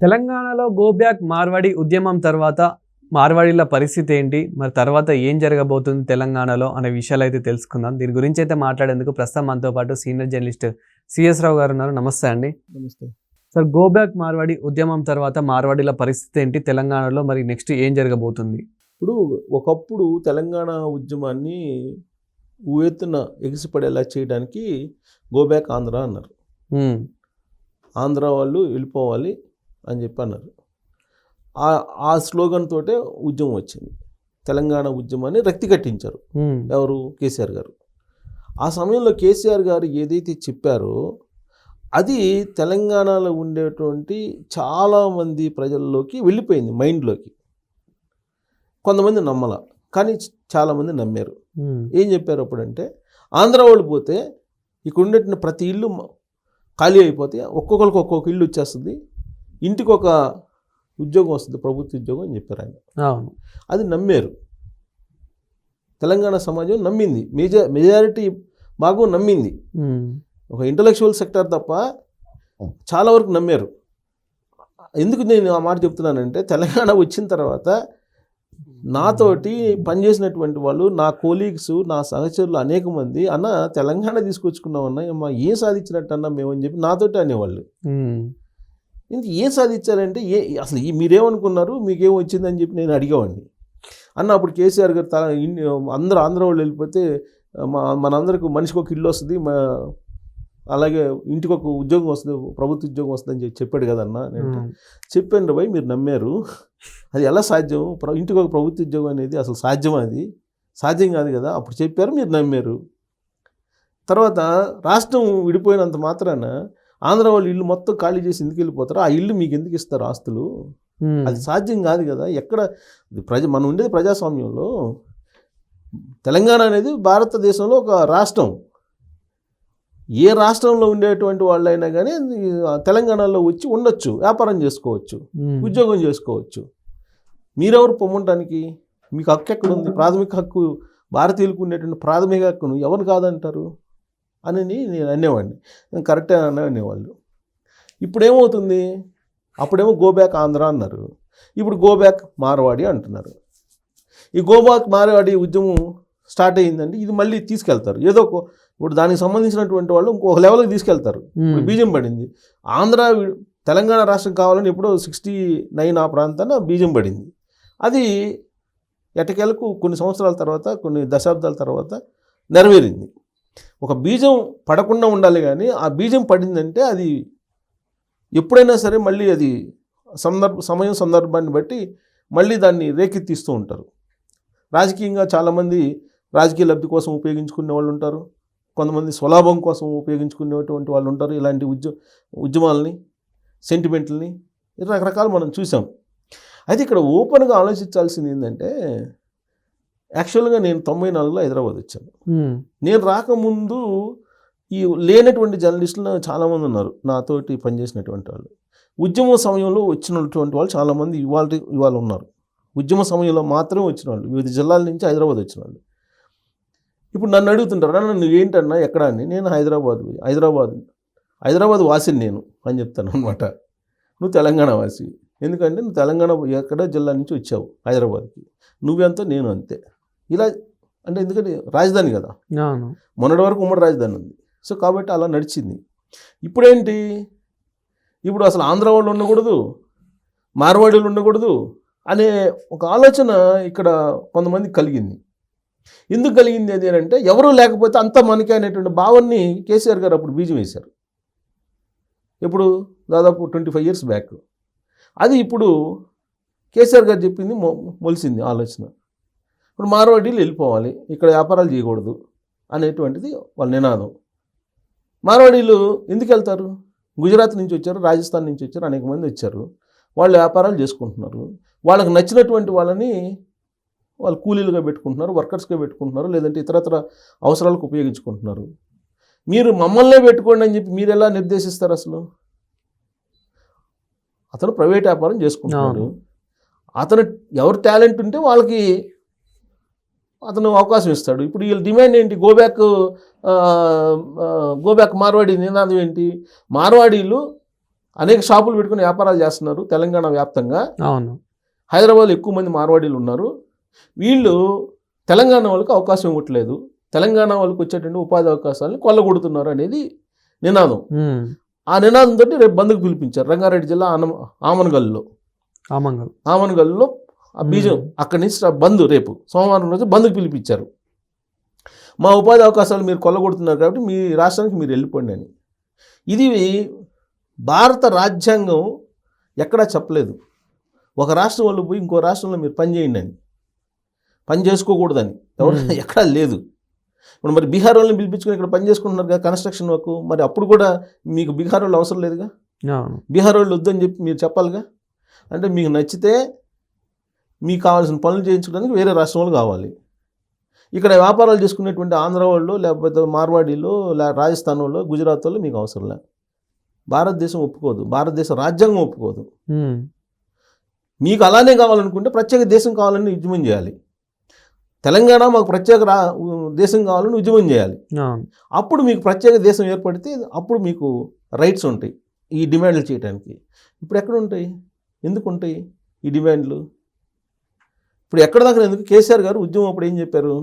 తెలంగాణలో go back Marwadi ఉద్యమం తర్వాత మార్వాడీల పరిస్థితి ఏంటి? మరి తర్వాత ఏం జరగబోతుంది తెలంగాణలో అనే విషయాలు అయితే తెలుసుకుందాం. దీని గురించి అయితే మాట్లాడేందుకు ప్రస్తుతం మనతో పాటు సీనియర్ జర్నలిస్ట్ సిఎస్ రావు గారు ఉన్నారు. నమస్తే అండి. నమస్తే. సార్ గో బ్యాక్ మార్వాడి ఉద్యమం తర్వాత మార్వాడీల పరిస్థితి ఏంటి? తెలంగాణలో మరి నెక్స్ట్ ఏం జరగబోతుంది? ఇప్పుడు ఒకప్పుడు తెలంగాణ ఉద్యమాన్ని ఊయెత్తున ఎగిసిపడేలా చేయడానికి గోబ్యాక్ ఆంధ్ర అన్నారు. ఆంధ్ర వాళ్ళు వెళ్ళిపోవాలి. అని చెప్పి అన్నారు. ఆ- ఆ స్లోగన్ తోటే ఉద్యమం వచ్చింది. తెలంగాణ ఉద్యమాన్ని రక్తి కట్టించారు. ఎవరు? కేసీఆర్ గారు. ఆ సమయంలో కేసీఆర్ గారు ఏదైతే చెప్పారో అది తెలంగాణలో ఉండేటువంటి చాలామంది ప్రజల్లోకి వెళ్ళిపోయింది మైండ్లోకి. కొంతమంది నమ్మల కానీ చాలామంది నమ్మారు. ఏం చెప్పారు అప్పుడంటే ఆంధ్ర వాళ్ళు పోతే ఇక్కడ ఉండేటువంటి ప్రతి ఇల్లు ఖాళీ అయిపోతే ఒక్కొక్కరికి ఒక్కొక్క ఇల్లు వచ్చేస్తుంది. ఇంటికి ఒక ఉద్యోగం వస్తుంది ప్రభుత్వ ఉద్యోగం అని చెప్పారు ఆయన. అవును. అది నమ్మారు. తెలంగాణ సమాజం నమ్మింది. మెజా మెజారిటీ భాగం నమ్మింది. ఒక ఇంటలెక్చువల్ సెక్టర్ తప్ప చాలా వరకు నమ్మారు. ఎందుకు నేను ఆ మాట చెప్తున్నానంటే తెలంగాణ వచ్చిన తర్వాత నాతోటి పనిచేసినటువంటి వాళ్ళు నా కోలీగ్స్ నా సహచరులు అనేక మంది అన్న తెలంగాణ తీసుకొచ్చుకున్నామన్నా అమ్మా ఏం సాధించినట్టు అన్నా మేమని చెప్పి నాతోటి అనేవాళ్ళు. ఇంక ఏం సాధించారంటే ఏ అసలు ఈ మీరేమనుకున్నారు? మీకేం వచ్చిందని చెప్పి నేను అడిగేవాడిని. అన్న అప్పుడు కేసీఆర్ గారు తల ఇన్- అందరూ ఆంధ్ర వాళ్ళు వెళ్ళిపోతే మా మనందరికి మనిషికి ఒక ఇల్లు వస్తుంది మా అలాగే ఇంటికి ఒక ఉద్యోగం వస్తుంది ప్రభుత్వ ఉద్యోగం వస్తుందని చెప్పి చెప్పాడు కదన్న నేను. చెప్పాను భయ్ మీరు నమ్మారు. అది ఎలా సాధ్యం? ప్ర- ఇంటికి ఒక ప్రభుత్వ ఉద్యోగం అనేది అసలు సాధ్యమా అది? సాధ్యం కాదు కదా. అప్పుడు చెప్పారు మీరు నమ్మారు. తర్వాత రాష్ట్రం విడిపోయినంత మాత్రాన ఆంధ్ర వాళ్ళు ఇల్లు మొత్తం ఖాళీ చేసి ఎందుకు వెళ్ళిపోతారు? ఆ ఇల్లు మీకు ఎందుకు ఇస్తారు ఆస్తులు? అది సాధ్యం కాదు కదా. ఎక్కడ ప్రజ మనం ఉండేది ప్రజాస్వామ్యంలో. తెలంగాణ అనేది భారతదేశంలో ఒక రాష్ట్రం. ఏ రాష్ట్రంలో ఉండేటువంటి వాళ్ళైనా కానీ తెలంగాణలో వచ్చి ఉండొచ్చు వ్యాపారం చేసుకోవచ్చు ఉద్యోగం చేసుకోవచ్చు. మీరెవరు పొమ్మంటానికి? మీకు హక్కు ఎక్కడ ఉంది ప్రాథమిక హక్కు భారతీయులకు ఉండేటువంటి ప్రాథమిక హక్కును ఎవరు కాదంటారు? అని నేను అనేవాడిని. నేను కరెక్టే అని అనేవాళ్ళు. ఇప్పుడు ఏమవుతుంది అప్పుడేమో గో బ్యాక్ ఆంధ్ర అన్నారు. ఇప్పుడు గో బ్యాక్ మార్వాడి అంటున్నారు. ఈ గో బ్యాక్ మార్వాడి ఉద్యమం స్టార్ట్ అయ్యిందంటే ఇది మళ్ళీ తీసుకెళ్తారు. ఏదో ఇప్పుడు దానికి సంబంధించినటువంటి వాళ్ళు ఇంకొక లెవెల్కి తీసుకెళ్తారు. ఇప్పుడు బీజం పడింది. ఆంధ్ర తెలంగాణ రాష్ట్రం కావాలని ఎప్పుడో సిక్స్టీ నైన్ ఆ ప్రాంతాన బీజం పడింది. అది ఎటకేలకు కొన్ని సంవత్సరాల తర్వాత కొన్ని దశాబ్దాల తర్వాత నెరవేరింది. ఒక బీజం పడకుండా ఉండాలి కానీ ఆ బీజం పడిందంటే అది ఎప్పుడైనా సరే మళ్ళీ అది సందర్భ సమయం సందర్భాన్ని బట్టి మళ్ళీ దాన్ని రేకెత్తిస్తూ ఉంటారు. రాజకీయంగా చాలామంది రాజకీయ లబ్ధి కోసం ఉపయోగించుకునే వాళ్ళు ఉంటారు. కొంతమంది స్వలాభం కోసం ఉపయోగించుకునేటువంటి వాళ్ళు ఉంటారు. ఇలాంటి ఉద్య ఉద్యమాలని సెంటిమెంట్లని రకరకాలు మనం చూసాం. అయితే ఇక్కడ ఓపెన్గా ఆలోచించాల్సింది ఏంటంటే యాక్చువల్గా నేను తొంభై నాలుగులో హైదరాబాద్ వచ్చాను. నేను రాకముందు ఈ లేనటువంటి జర్నలిస్టులు చాలామంది ఉన్నారు. నాతోటి పనిచేసినటువంటి వాళ్ళు. ఉద్యమ సమయంలో వచ్చినటువంటి వాళ్ళు చాలామంది ఇవాళ ఇవాళ ఉన్నారు. ఉద్యమ సమయంలో మాత్రమే వచ్చిన వాళ్ళు. వివిధ జిల్లాల నుంచి హైదరాబాద్ వచ్చిన వాళ్ళు. ఇప్పుడు నన్ను అడుగుతుంటారు "అన్న, నువ్వు ఏంటన్నా ఎక్కడ అని? నేను హైదరాబాద్ పోయి హైదరాబాద్ హైదరాబాద్ వాసిని నేను అని చెప్తాను అనమాట నువ్వు తెలంగాణ వాసి. ఎందుకంటే నువ్వు తెలంగాణ ఎక్కడ జిల్లా నుంచి వచ్చావు హైదరాబాద్కి. నువ్వెంతో నేను అంతే. ఇలా అంటే ఎందుకంటే రాజధాని కదా. మొన్నటి వరకు ఉమ్మడి రాజధాని ఉంది. సో కాబట్టి అలా నడిచింది. ఇప్పుడేంటి? ఇప్పుడు అసలు ఆంధ్ర వాళ్ళు ఉండకూడదు మార్వాడీలు ఉండకూడదు అనే ఒక ఆలోచన ఇక్కడ కొంతమందికి కలిగింది. ఎందుకు కలిగింది అది అంటే ఎవరూ లేకపోతే అంతా మనకే అనేటువంటి భావాన్ని కేసీఆర్ గారు అప్పుడు బీజం వేశారు. ఇప్పుడు దాదాపు ట్వంటీ ఫైవ్ ఇయర్స్ బ్యాక్. అది ఇప్పుడు కేసీఆర్ గారు చెప్పింది మొ మొలిసింది ఆలోచన. ఇప్పుడు మార్వాడీలు వెళ్ళిపోవాలి ఇక్కడ వ్యాపారాలు చేయకూడదు అనేటువంటిది వాళ్ళ నినాదం. మార్వాడీలు ఎందుకు వెళ్తారు? గుజరాత్ నుంచి వచ్చారు రాజస్థాన్ నుంచి వచ్చారు అనేక మంది వచ్చారు. వాళ్ళు వ్యాపారాలు చేసుకుంటున్నారు. వాళ్ళకి నచ్చినటువంటి వాళ్ళని వాళ్ళు కూలీలుగా పెట్టుకుంటున్నారు వర్కర్స్గా పెట్టుకుంటున్నారు లేదంటే ఇతరత్ర అవసరాలకు ఉపయోగించుకుంటున్నారు. మీరు మమ్మల్నే పెట్టుకోండి అని చెప్పి మీరు ఎలా నిర్దేశిస్తారు అసలు? అతను ప్రైవేట్ వ్యాపారం చేసుకుంటున్నాడు. అతను ఎవరు టాలెంట్ ఉంటే వాళ్ళకి అతను అవకాశం ఇస్తాడు. ఇప్పుడు వీళ్ళ డిమాండ్ ఏంటి? గోబ్యాక్ గోబ్యాక్ మార్వాడి నినాదం ఏంటి? మార్వాడీలు అనేక షాపులు పెట్టుకుని వ్యాపారాలు చేస్తున్నారు తెలంగాణ వ్యాప్తంగా. అవును. హైదరాబాద్లో ఎక్కువ మంది మార్వాడీలు ఉన్నారు. వీళ్ళు తెలంగాణ వాళ్ళకి అవకాశం ఇవ్వట్లేదు. తెలంగాణ వాళ్ళకి వచ్చేటువంటి ఉపాధి అవకాశాలను కొల్లగొడుతున్నారు అనేది నినాదం. ఆ నినాదంతో రేపు బంద్కు పిలిపించారు రంగారెడ్డి జిల్లా ఆనం ఆమనగల్లో. ఆమంగల్ ఆమనగల్లో ఆ బీజం అక్కడి నుంచి బంద్ రేపు సోమవారం రోజు బంద్కు పిలిపించారు. మా ఉపాధి అవకాశాలు మీరు కొల్లగొడుతున్నారు కాబట్టి మీ రాష్ట్రానికి మీరు వెళ్ళిపోండి అని. ఇది భారత రాజ్యాంగం ఎక్కడా చెప్పలేదు. ఒక రాష్ట్రం వాళ్ళు పోయి ఇంకో రాష్ట్రంలో మీరు పని చేయండి అని. పని చేసుకోకూడదని. ఎవరు. ఎక్కడా లేదు. ఇప్పుడు మరి బీహార్ వాళ్ళని పిలిపించుకుని ఇక్కడ పని చేసుకుంటున్నారు కదా కన్స్ట్రక్షన్ వర్క్. మరి అప్పుడు కూడా మీకు బీహార్ వాళ్ళు అవసరం లేదుగా? బీహార్ వాళ్ళు వద్దని చెప్పి మీరు చెప్పాలిగా? అంటే మీకు నచ్చితే మీకు కావాల్సిన పనులు చేయించుకోవడానికి వేరే రాష్ట్రం వాళ్ళు కావాలి. ఇక్కడ వ్యాపారాలు చేసుకునేటువంటి ఆంధ్ర వాళ్ళు లేకపోతే మార్వాడీలో రాజస్థాన్ వాళ్ళు గుజరాత్ వాళ్ళు మీకు అవసరం లే. భారతదేశం ఒప్పుకోదు. భారతదేశ రాజ్యాంగం ఒప్పుకోదు. మీకు అలానే కావాలనుకుంటే ప్రత్యేక దేశం కావాలని ఉద్యమం చేయాలి. తెలంగాణ మాకు ప్రత్యేక రా దేశం కావాలని ఉద్యమం చేయాలి. అప్పుడు మీకు ప్రత్యేక దేశం ఏర్పడితే అప్పుడు మీకు రైట్స్ ఉంటాయి. ఈ డిమాండ్లు చేయడానికి ఇప్పుడు ఎక్కడ ఉంటాయి? ఎందుకు ఉంటాయి ఈ డిమాండ్లు? ఇప్పుడు ఎక్కడ దాకా ఎందుకు? కేసీఆర్ గారు ఉద్యమం అప్పుడు ఏం చెప్పారు?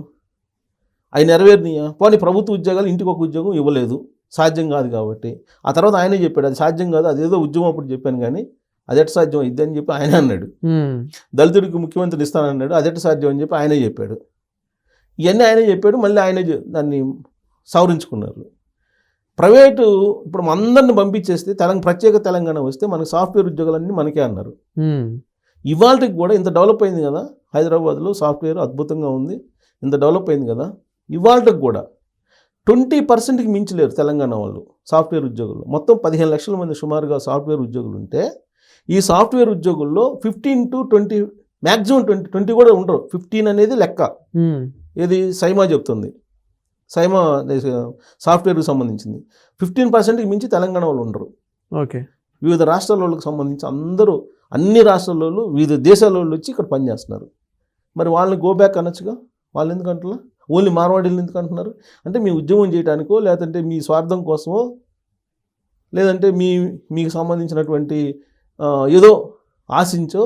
అవి నెరవేరినాయా? పోనీ ప్రభుత్వ ఉద్యోగాలు ఇంటికి ఒక ఉద్యోగం ఇవ్వలేదు. సాధ్యం కాదు కాబట్టి. ఆ తర్వాత ఆయనే చెప్పాడు అది సాధ్యం కాదు అదేదో ఉద్యమం అప్పుడు చెప్పాను కానీ అదెట సాధ్యం ఇది అని చెప్పి ఆయన అన్నాడు. దళితుడికి ముఖ్యమంత్రి ఇస్తానన్నాడు అదెట సాధ్యం అని చెప్పి ఆయనే చెప్పాడు. ఇవన్నీ ఆయనే చెప్పాడు మళ్ళీ ఆయనే దాన్ని సవరించుకున్నారు. ప్రైవేటు ఇప్పుడు అందరిని పంపించేస్తే తెలంగాణ ప్రత్యేక తెలంగాణ వస్తే మనకి సాఫ్ట్వేర్ ఉద్యోగాలన్నీ మనకే అన్నారు. ఇవాళకి కూడా ఇంత డెవలప్ అయింది కదా? హైదరాబాద్లో సాఫ్ట్వేర్ అద్భుతంగా ఉంది. ఇంత డెవలప్ అయింది కదా. ఇవాళకి కూడా ట్వంటీ పర్సెంట్కి మించలేరు తెలంగాణ వాళ్ళు సాఫ్ట్వేర్ ఉద్యోగులు. మొత్తం పదిహేను లక్షల మంది సుమారుగా సాఫ్ట్వేర్ ఉద్యోగులు ఉంటే ఈ సాఫ్ట్వేర్ ఉద్యోగుల్లో fifteen to twenty maximum twenty twenty కూడా ఉండరు. ఫిఫ్టీన్ అనేది లెక్క. ఏది సైమా చెప్తుంది. సైమా సాఫ్ట్వేర్కి సంబంధించింది. ఫిఫ్టీన్ పర్సెంట్కి మించి తెలంగాణ వాళ్ళు ఉండరు. ఓకే. వివిధ రాష్ట్రాల వాళ్ళకి సంబంధించి అందరూ అన్ని రాష్ట్రాల వాళ్ళు వివిధ దేశాల వాళ్ళు వచ్చి ఇక్కడ పనిచేస్తున్నారు. మరి వాళ్ళని గో బ్యాక్ అనొచ్చుగా? వాళ్ళు ఎందుకు అంటున్నా ఓన్లీ మార్వాడీలు ఎందుకు అంటున్నారు? అంటే మీ ఉద్యమం చేయడానికో లేదంటే మీ స్వార్థం కోసమో లేదంటే మీ మీకు సంబంధించినటువంటి ఏదో ఆశించో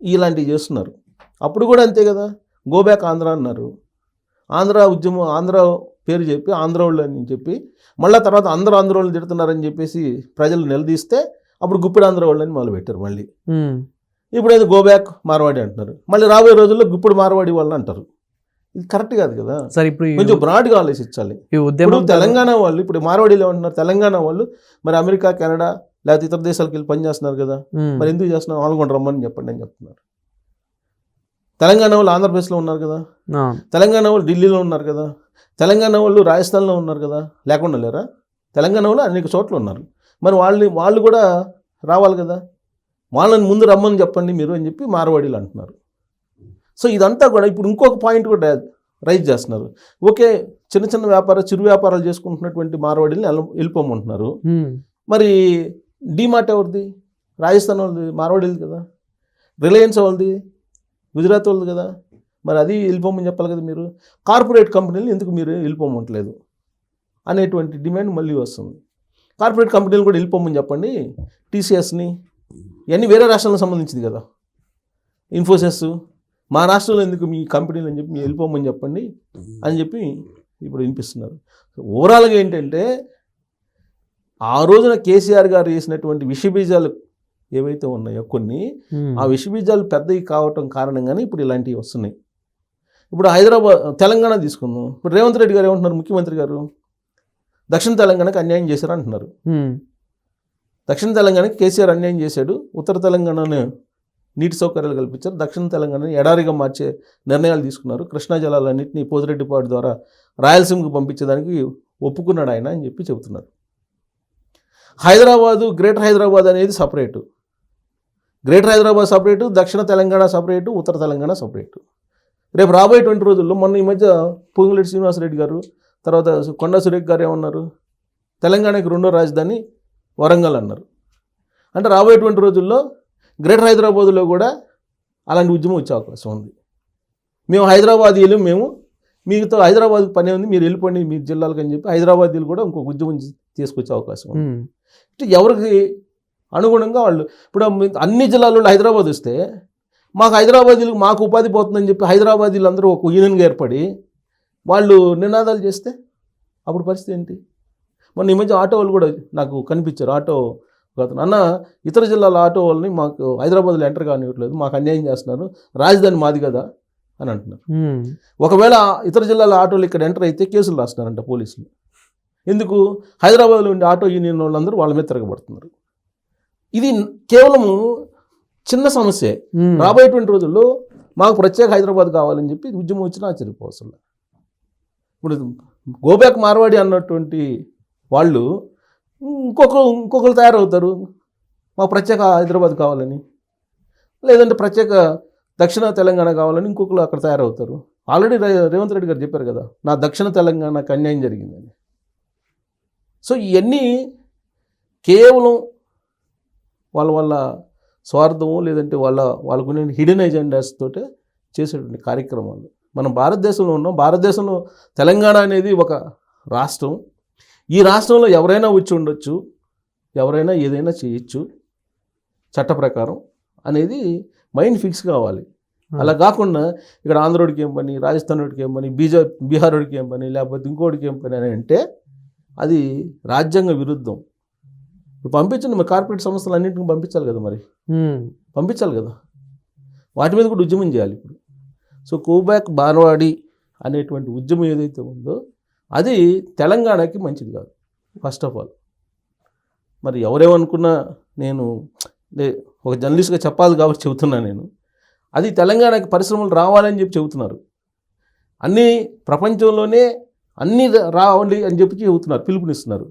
ఇలాంటివి చేస్తున్నారు. అప్పుడు కూడా అంతే కదా? గో బ్యాక్ ఆంధ్ర అన్నారు. ఆంధ్ర ఉద్యమం ఆంధ్ర పేరు చెప్పి ఆంధ్ర వాళ్ళు అని చెప్పి మళ్ళీ తర్వాత అందరూ ఆంధ్ర వాళ్ళు తిడుతున్నారని చెప్పేసి ప్రజలు నిలదీస్తే అప్పుడు గుప్పిడి ఆంధ్ర వాళ్ళని మొదలు పెట్టారు మళ్ళీ ఇప్పుడు అది గో బ్యాక్ మార్వాడి అంటున్నారు. మళ్ళీ రాబోయే రోజుల్లో గుప్పుడు మార్వాడి వాళ్ళు అంటారు. ఇది కరెక్ట్ కాదు కదా? సార్ ఇప్పుడు కొంచెం బ్రాడ్గా ఆలోచించాలి. ఇప్పుడు తెలంగాణ వాళ్ళు ఇప్పుడు మార్వాడీలో ఉంటున్నారు తెలంగాణ వాళ్ళు మరి అమెరికా కెనడా లేకపోతే ఇతర దేశాలకు వెళ్ళి పని చేస్తున్నారు కదా. మరి ఎందుకు చేస్తున్నారు? కూడా రమ్మని చెప్పండి అని చెప్తున్నారు. తెలంగాణ వాళ్ళు ఆంధ్రప్రదేశ్లో ఉన్నారు కదా. తెలంగాణ వాళ్ళు ఢిల్లీలో ఉన్నారు కదా? తెలంగాణ వాళ్ళు రాజస్థాన్లో ఉన్నారు కదా? లేకుండా లేరా? తెలంగాణ వాళ్ళు అనేక చోట్ల ఉన్నారు. మరి వాళ్ళని వాళ్ళు కూడా రావాలి కదా? వాళ్ళని ముందు రమ్మని చెప్పండి మీరు అని చెప్పి మార్వాడీలు అంటున్నారు. సో ఇదంతా కూడా ఇప్పుడు ఇంకొక పాయింట్ కూడా రైజ్ చేస్తున్నారు. ఓకే చిన్న చిన్న వ్యాపార చిరు వ్యాపారాలు చేసుకుంటున్నటువంటి మార్వాడీని వెళ్ళ- వెళ్ళిపోమంటున్నారు. మరి డీమార్ట్ ఎవరిది? రాజస్థాన్ వాళ్ళది మార్వాడీది కదా. రిలయన్స్ వాళ్ళది గుజరాత్ వాళ్ళది కదా. మరి అది వెళ్ళిపోమని చెప్పాలి కదా మీరు. కార్పొరేట్ కంపెనీలు ఎందుకు మీరు వెళ్ళిపోమంటలేదు? అనేటువంటి డిమాండ్ మళ్ళీ వస్తుంది. కార్పొరేట్ కంపెనీలు కూడా వెళ్ళిపోమని చెప్పండి. టీసీఎస్ని ఇవన్నీ వేరే రాష్ట్రాలకు సంబంధించింది కదా. ఇన్ఫోసిస్ మా రాష్ట్రంలో ఎందుకు మీ కంపెనీలు అని చెప్పి వెళ్ళిపోమని చెప్పండి అని చెప్పి ఇప్పుడు వినిపిస్తున్నారు. ఓవరాల్గా ఏంటంటే ఆ రోజున కేసీఆర్ గారు వేసినటువంటి విషబీజాలు ఏవైతే ఉన్నాయో కొన్ని. ఆ విషబీజాలు పెద్దవి కావటం కారణంగానే ఇప్పుడు ఇలాంటివి వస్తున్నాయి. ఇప్పుడు హైదరాబాద్ తెలంగాణ తీసుకుందాం. ఇప్పుడు రేవంత్ రెడ్డి గారు ఏమంటున్నారు? ముఖ్యమంత్రి గారు దక్షిణ తెలంగాణకి అన్యాయం చేశారు అంటున్నారు. దక్షిణ తెలంగాణకి కేసీఆర్ అన్యాయం చేశాడు. ఉత్తర తెలంగాణను నీటి సౌకర్యాలు కల్పించారు. దక్షిణ తెలంగాణని ఎడారిగా మార్చే నిర్ణయాలు తీసుకున్నారు. కృష్ణా జలాలన్నింటినీ పోతిరెడ్డిపాడు ద్వారా రాయలసీమకు పంపించేదానికి ఒప్పుకున్నాడు ఆయన అని చెప్పి చెబుతున్నారు. హైదరాబాదు గ్రేటర్ హైదరాబాద్ అనేది సపరేటు. గ్రేటర్ హైదరాబాద్ సపరేటు దక్షిణ తెలంగాణ సపరేటు ఉత్తర తెలంగాణ సపరేటు. రేపు రాబోయేటువంటి రోజుల్లో మొన్న ఈ మధ్య పొంగులేటి శ్రీనివాసరెడ్డి గారు తర్వాత కొండా సురేఖ్ గారు ఏమన్నారు? తెలంగాణకి రెండో రాజధాని వరంగల్ అన్నారు. అంటే రాబోయేటువంటి రోజుల్లో గ్రేటర్ హైదరాబాదులో కూడా అలాంటి ఉద్యమం వచ్చే అవకాశం ఉంది. మేము హైదరాబాదీలు మేము మీతో హైదరాబాద్ పని ఉంది మీరు వెళ్ళిపోండి మీ జిల్లాలకు అని చెప్పి హైదరాబాదీలు కూడా ఇంకొక ఉద్యమం తీసుకొచ్చే అవకాశం ఉంది. ఎవరికి అనుగుణంగా వాళ్ళు ఇప్పుడు అన్ని జిల్లాల్లో హైదరాబాద్ వస్తే మాకు హైదరాబాదీలకు మాకు ఉపాధి పోతుందని చెప్పి హైదరాబాదీలు అందరూ ఒక యూనియన్గా ఏర్పడి వాళ్ళు నినాదాలు చేస్తే అప్పుడు పరిస్థితి ఏంటి? మొన్న ఈ మధ్య ఆటో వాళ్ళు కూడా నాకు కనిపించారు. ఆటో అతను అన్న ఇతర జిల్లాల ఆటో వాళ్ళని మాకు హైదరాబాద్లో ఎంటర్ కానివ్వట్లేదు మాకు అన్యాయం చేస్తున్నారు రాజధాని మాది కదా అని అంటున్నారు. ఒకవేళ ఇతర జిల్లాల ఆటోలు ఇక్కడ ఎంటర్ అయితే కేసులు రాస్తున్నారంట పోలీసులు. ఎందుకు? హైదరాబాద్లో ఉండే ఆటో యూనియన్ వాళ్ళందరూ వాళ్ళ మీద తిరగబడుతున్నారు. ఇది కేవలము చిన్న సమస్యే. రాబోయేటువంటి రోజుల్లో మాకు ప్రత్యేక హైదరాబాద్ కావాలని చెప్పి ఉద్యమం వచ్చినా ఆశ్చర్యపోవసలు ఇప్పుడు గోబ్యాక్ మార్వాడి అన్నటువంటి వాళ్ళు ఇంకొకరు ఇంకొకరు తయారవుతారు. మా ప్రత్యేక హైదరాబాద్ కావాలని. లేదంటే ప్రత్యేక దక్షిణ తెలంగాణ కావాలని ఇంకొకరు అక్కడ తయారవుతారు. ఆల్రెడీ రేవంత్ రెడ్డి గారు చెప్పారు కదా నా దక్షిణ తెలంగాణకు అన్యాయం జరిగిందని. సో ఇవన్నీ కేవలం వాళ్ళ వాళ్ళ స్వార్థము లేదంటే వాళ్ళ వాళ్ళకున్న హిడెన్ ఎజెండాస్ తోటే చేసేటువంటి కార్యక్రమాలు. మనం భారతదేశంలో ఉన్నాం. భారతదేశంలో తెలంగాణ అనేది ఒక రాష్ట్రం. ఈ రాష్ట్రంలో ఎవరైనా వచ్చి ఉండొచ్చు ఎవరైనా ఏదైనా చేయొచ్చు చట్ట ప్రకారం అనేది మైండ్ ఫిక్స్ కావాలి. అలా కాకుండా ఇక్కడ ఆంధ్రోడికి ఏం పని రాజస్థాన్కి ఏం పని బీజా బీహారోడికి ఏం పని లేకపోతే ఇంకోటికి ఏం పని అని అంటే అది రాజ్యాంగ విరుద్ధం. ఇప్పుడు పంపించండి మరి కార్పొరేట్ సంస్థలు అన్నింటిని పంపించాలి కదా మరి. పంపించాలి కదా. వాటి మీద కూడా ఉద్యమం చేయాలి ఇప్పుడు. సో కోబ్యాక్ బార్వాడి అనేటువంటి ఉద్యమం ఏదైతే ఉందో అది తెలంగాణకి మంచిది కాదు. ఫస్ట్ ఆఫ్ ఆల్ మరి ఎవరేమనుకున్నా నేను ఒక జర్నలిస్ట్గా చెప్పాలి కాబట్టి చెబుతున్నా నేను. అది తెలంగాణకి పరిశ్రమలు రావాలని చెప్పి చెబుతున్నారు. అన్నీ ప్రపంచంలోనే అన్నీ రావాలి అని చెప్పి చెబుతున్నారు పిలుపునిస్తున్నారు.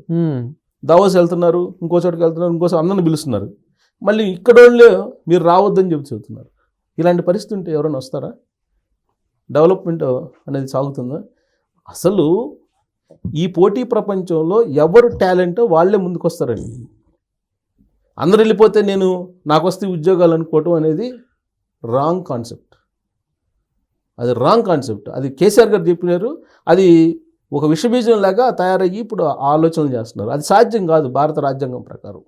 దావోస్ వెళ్తున్నారు ఇంకో చోటుకి వెళ్తున్నారు ఇంకో అందరిని పిలుస్తున్నారు. మళ్ళీ ఇక్కడ మీరు రావద్దని చెప్పి చెబుతున్నారు. ఇలాంటి పరిస్థితి ఉంటే ఎవరైనా వస్తారా? డెవలప్మెంట్ అనేది సాగుతుందా? అసలు ఈ పోటీ ప్రపంచంలో ఎవరు టాలెంట్ వాళ్ళే ముందుకొస్తారండి. అందరు వెళ్ళిపోతే నేను నాకు వస్తే ఉద్యోగాలు అనుకోవటం అనేది రాంగ్ కాన్సెప్ట్. అది రాంగ్ కాన్సెప్ట్. అది కేసీఆర్ గారు చెప్పినారు అది ఒక విషబీజం లాగా తయారయ్యి ఇప్పుడు ఆలోచనలు చేస్తున్నారు. అది సాధ్యం కాదు భారత రాజ్యాంగం ప్రకారం.